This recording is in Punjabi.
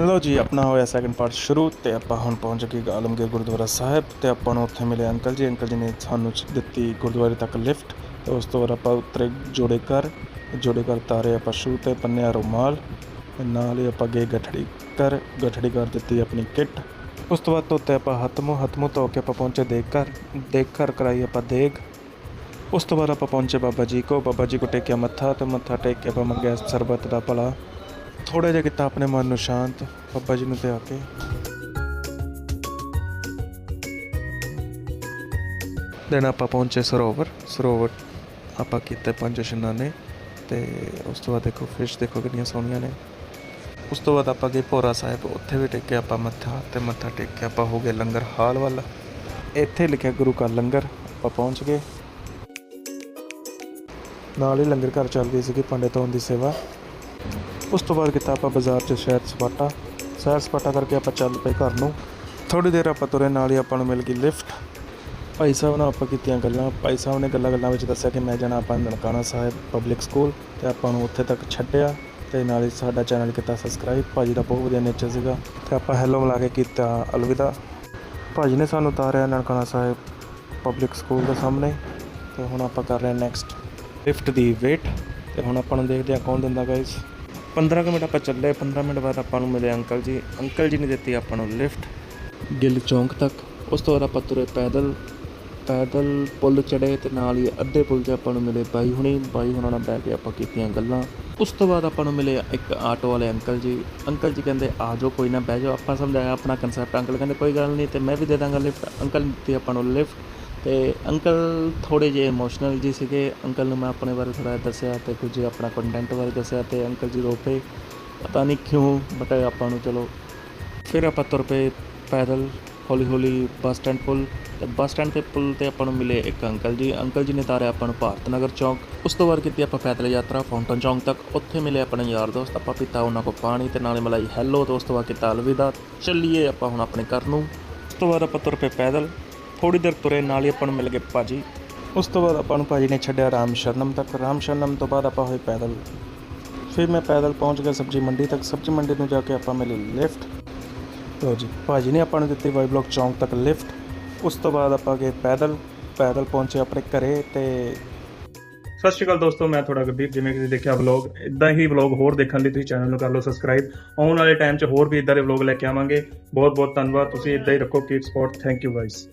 ਲੋ ਜੀ, ਆਪਣਾ ਹੋਇਆ ਸੈਕੰਡ ਪਾਰਟ ਸ਼ੁਰੂ ਤੇ ਆਪਾਂ ਹੁਣ ਪਹੁੰਚ ਗਏ ਆਲਮਗੀਰ ਗੁਰਦੁਆਰਾ ਸਾਹਿਬ ਤੇ ਆਪਾਂ ਨੂੰ ਉੱਥੇ ਮਿਲੇ ਅੰਕਲ ਜੀ। ਅੰਕਲ ਜੀ ਨੇ ਸਾਨੂੰ ਦਿੱਤੀ ਗੁਰਦੁਆਰੇ ਤੱਕ ਲਿਫਟ ਤੇ ਉਸ ਤੋਂ ਬਾਅਦ ਆਪਾਂ ਉਤਰੇ ਜੋੜੇ ਕਰ ਜੋੜੇ ਕਰ ਤਾਰੇ ਆਪਾਂ ਸ਼ੂ ਤੇ ਪੰਨਿਆ ਰੁਮਾਲ ਨਾਲ ਹੀ ਆਪਾਂ ਗਏ ਗਠੜੀ ਕਰ ਗਠੜੀ ਕਰ ਦਿੱਤੀ ਆਪਣੀ ਕਿੱਟ। ਉਸ ਤੋਂ ਬਾਅਦ ਧੋਤੇ ਆਪਾਂ ਹੱਥ ਮੂੰਹ ਹੱਥ ਮੂੰਹ ਧੋ ਕੇ ਆਪਾਂ ਪਹੁੰਚੇ ਦੇਖ ਕਰ ਦੇਖ ਘਰ ਕਰਾਈ ਆਪਾਂ ਦੇਖ ਉਸ ਤੋਂ ਬਾਅਦ ਆਪਾਂ ਪਹੁੰਚੇ ਬਾਬਾ ਜੀ ਕੋ। ਬਾਬਾ ਜੀ ਕੋ ਟੇਕਿਆ ਮੱਥਾ ਤੇ ਮੱਥਾ ਟੇਕ ਕੇ ਆਪਾਂ ਮੰਗਿਆ ਸਰਬਤ ਦਾ ਭਲਾ। ਥੋੜਾ ਜਿਹਾ ਕੀਤਾ ਆਪਣੇ ਮਨ ਨੂੰ ਸ਼ਾਂਤ, ਬਾਬਾ ਜੀ ਨੂੰ ਤੇ ਕੇ। ਦਿਨ ਆਪਾਂ ਪਹੁੰਚੇ ਸਰੋਵਰ। ਸਰੋਵਰ ਆਪਾਂ ਕੀਤੇ ਪੰਜ ਇਸ਼ਨਾਨੇ ਤੇ ਉਸ ਤੋਂ ਬਾਅਦ ਦੇਖੋ ਫਿਸ਼ ਦੇਖੋ ਕਿੰਨੀਆਂ ਸੋਹਣੀਆਂ ਨੇ। ਉਸ ਤੋਂ ਬਾਅਦ ਆਪਾਂ ਗਏ ਭੋਰਾ ਸਾਹਿਬ, ਉੱਥੇ ਵੀ ਟੇਕਿਆ ਆਪਾਂ ਮੱਥਾ ਤੇ ਮੱਥਾ ਟੇਕ ਕੇ ਆਪਾਂ ਹੋ ਗਏ ਲੰਗਰ ਹਾਲ ਵੱਲ। ਇੱਥੇ ਲਿਖਿਆ ਗੁਰੂ ਕਾ ਲੰਗਰ, ਆਪਾਂ ਪਹੁੰਚ ਗਏ। ਨਾਲ ਹੀ ਲੰਗਰ ਘਰ ਚੱਲ ਰਹੀ ਸੀਗੀ ਭਾਂਡੇ ਹੋਣ ਦੀ ਸੇਵਾ। ਉਸ ਤੋਂ ਬਾਅਦ ਕੀਤਾ ਆਪਾਂ ਬਾਜ਼ਾਰ 'ਚ ਸ਼ਹਿਰ ਸਪਾਟਾ ਸੈਰ ਸਪਾਟਾ ਕਰਕੇ ਆਪਾਂ ਚੱਲ ਪਏ ਘਰ ਨੂੰ। ਥੋੜੀ ਦੇਰ ਆਪਾਂ ਤੁਰੇ, ਨਾਲ ਹੀ ਆਪਾਂ ਨੂੰ ਮਿਲ ਗਈ ਲਿਫਟ। ਭਾਈ ਸਾਹਿਬ ਨਾਲ ਆਪਾਂ ਕੀਤੀਆਂ ਗੱਲਾਂ। ਭਾਈ ਸਾਹਿਬ ਨੇ ਗੱਲਾਂ ਗੱਲਾਂ ਵਿੱਚ ਦੱਸਿਆ ਕਿ ਮੈਂ ਜਾਣਾ ਆਪਾਂ ਨਨਕਾਣਾ ਸਾਹਿਬ ਪਬਲਿਕ ਸਕੂਲ ਤੇ ਆਪਾਂ ਨੂੰ ਉੱਥੇ ਤੱਕ ਛੱਡਿਆ ਤੇ ਨਾਲ ਹੀ ਸਾਡਾ ਚੈਨਲ ਕੀਤਾ ਸਬਸਕ੍ਰਾਈਬ ਭਾਜੀ ਦਾ ਬਹੁਤ ਵਧੀਆ ਨੇਚਰ ਸੀਗਾ ਤੇ ਆਪਾਂ ਹੈਲੋ ਮਿਲਾ ਕੇ ਕੀਤਾ ਅਲਵਿਦਾ। ਭਾਜੀ ਨੇ ਸਾਨੂੰ ਉਤਾਰਿਆ ਨਨਕਾਣਾ ਸਾਹਿਬ ਪਬਲਿਕ ਸਕੂਲ ਦੇ ਸਾਹਮਣੇ ਤੇ ਹੁਣ ਆਪਾਂ ਕਰ ਰਹੇ ਹਾਂ ਨੈਕਸਟ ਲਿਫਟ ਦੀ ਵੇਟ ਤੇ ਹੁਣ ਆਪਾਂ ਨੂੰ ਦੇਖਦੇ ਹਾਂ ਕੌਣ ਦਿੰਦਾ ਗਾਇਸ 15 ਕੁ ਮਿੰਟ ਆਪਾਂ ਚੱਲੇ 15 ਮਿੰਟ ਬਾਅਦ ਆਪਾਂ ਨੂੰ ਮਿਲੇ ਅੰਕਲ ਜੀ। ਅੰਕਲ ਜੀ ਨੇ ਦਿੱਤੀ ਆਪਾਂ ਨੂੰ ਲਿਫਟ ਗਿੱਲ ਚੌਂਕ ਤੱਕ। ਉਸ ਤੋਂ ਬਾਅਦ ਆਪਾਂ ਤੁਰੇ ਪੈਦਲ। ਪੈਦਲ ਪੁਲ ਚੜੇ ਤੇ ਨਾਲ ਹੀ ਅੱਧੇ ਪੁਲ 'ਤੇ ਆਪਾਂ ਨੂੰ ਮਿਲੇ ਬਾਈ ਹੁਣੀ। ਬਾਈ ਹੁਣਾਂ ਨਾਲ ਬਹਿ ਕੇ ਆਪਾਂ ਕੀਤੀਆਂ ਗੱਲਾਂ। ਉਸ ਤੋਂ ਬਾਅਦ ਆਪਾਂ ਨੂੰ ਮਿਲੇ ਇੱਕ ਆਟੋ ਵਾਲੇ ਅੰਕਲ ਜੀ। ਅੰਕਲ ਜੀ ਕਹਿੰਦੇ, ਆ ਜਾਓ, ਕੋਈ ਨਾ ਬਹਿ ਜਾਓ। ਆਪਾਂ ਸਮਝਾਇਆ ਆਪਣਾ ਕਨਸੈਪਟ ਅੰਕਲ ਕਹਿੰਦੇ, ਕੋਈ ਗੱਲ ਨਹੀਂ ਤੇ ਮੈਂ ਵੀ ਦੇ ਦਾਂਗਾ ਲਿਫਟ ਅੰਕਲ ਨੇ ਦਿੱਤੀ ਆਪਾਂ ਨੂੰ ਲਿਫਟ ਤੇ ਅੰਕਲ ਥੋੜੇ ਜਿਹੇ ਇਮੋਸ਼ਨਲ ਜੀ ਸੀਗੇ। ਅੰਕਲ ਨੂੰ ਮੈਂ ਆਪਣੇ ਬਾਰੇ ਥੋੜਾ ਦੱਸਿਆ ਤੇ ਕੁਝ ਆਪਣਾ ਕੰਟੈਂਟ ਬਾਰੇ ਦੱਸਿਆ ਤੇ ਅੰਕਲ ਜੀ ਰੋਪੇ। ਪਤਾ ਨਹੀਂ ਕਿਉਂ ਬਟ ਆਪਾਂ ਨੂੰ ਚਲੋ। ਫਿਰ ਆਪਾਂ ਤੁਰ ਪਏ ਪੈਦਲ, ਹੌਲੀ ਹੌਲੀ ਬੱਸ ਸਟੈਂਡ ਪੁਲ। ਤੇ ਬੱਸ ਸਟੈਂਡ ਤੇ ਪੁਲ ਤੇ ਆਪਾਂ ਨੂੰ ਮਿਲੇ ਇੱਕ ਅੰਕਲ ਜੀ। ਅੰਕਲ ਜੀ ਨੇ ਤਾਰਿਆ ਆਪਾਂ ਨੂੰ ਭਾਰਤ ਨਗਰ ਚੌਂਕ। ਉਸ ਤੋਂ ਬਾਅਦ ਕੀਤੀ ਆਪਾਂ ਪੈਦਲ ਯਾਤਰਾ ਫਾਊਂਟਨ ਚੌਂਕ ਤੱਕ। ਉੱਥੇ ਮਿਲੇ ਆਪਣੇ ਯਾਰ ਦੋਸਤ, ਆਪਾਂ ਪੀਤਾ ਉਹਨਾਂ ਕੋ ਪਾਣੀ ਤੇ ਨਾਲੇ ਮਲਾਈ। ਹੈਲੋ ਤੇ ਉਸ ਤੋਂ ਬਾਅਦ ਕੀਤਾ ਅਲਵਿਦਾ ਚੱਲੀਏ ਆਪਾਂ ਹੁਣ ਆਪਣੇ ਘਰ ਨੂੰ। ਉਸ ਤੋਂ ਬਾਅਦ ਆਪਾਂ ਤੁਰ ਪਏ ਪੈਦਲ। ਥੋੜੀ ਦੇਰ ਤੁਰੇ, ਨਾਲ ਹੀ ਆਪਾਂ ਨੂੰ ਮਿਲ ਗਏ ਭਾਜੀ। ਉਸ ਤੋਂ ਬਾਅਦ ਆਪਾਂ ਨੂੰ ਭਾਜੀ ਨੇ ਛੱਡਿਆ ਰਾਮ ਸ਼ਰਨਮ ਤੱਕ। ਰਾਮ ਸ਼ਰਨਮ ਤੋਂ ਬਾਅਦ ਆਪਾਂ ਹੋਏ ਪੈਦਲ। ਫਿਰ ਮੈਂ ਪੈਦਲ ਪਹੁੰਚ ਗਿਆ ਸਬਜ਼ੀ ਮੰਡੀ ਤੱਕ। ਸਬਜ਼ੀ ਮੰਡੀ ਨੂੰ ਜਾ ਕੇ ਆਪਾਂ ਮਿਲੀ ਲਿਫਟ। ਲੋ ਜੀ, ਭਾਜੀ ਨੇ ਆਪਾਂ ਨੂੰ ਦਿੱਤੀ ਵਾਈ ਬਲੌਕ ਚੌਂਕ ਤੱਕ ਲਿਫਟ। ਉਸ ਤੋਂ ਬਾਅਦ ਆਪਾਂ ਗਏ ਪੈਦਲ। ਪੈਦਲ ਪਹੁੰਚੇ ਆਪਣੇ ਘਰੇ ਤੇ ਸਤਿ ਸ਼੍ਰੀ ਅਕਾਲ ਦੋਸਤੋ, ਮੈਂ ਤੁਹਾਡਾ ਗੁਰਦੀਪ। ਜਿਵੇਂ ਕਿ ਤੁਸੀਂ ਦੇਖਿਆ, ਵਲੌਗ ਇਦਾਂ ਹੀ ਵਲੌਗ ਹੋਰ ਦੇਖਣ ਲਈ ਤੁਸੀਂ ਚੈਨਲ ਨੂੰ ਕਰ ਲਓ ਸਬਸਕ੍ਰਾਈਬ ਆਉਣ ਵਾਲੇ ਟਾਈਮ 'ਚ ਹੋਰ ਵੀ ਇਦਾਂ ਦੇ ਵਲੌਗ ਲੈ ਕੇ ਆਵਾਂਗੇ। ਬਹੁਤ ਬਹੁਤ ਧੰਨਵਾਦ। ਤੁਸੀਂ ਇਦਾਂ ਹੀ ਰੱਖੋ keep support thank you guys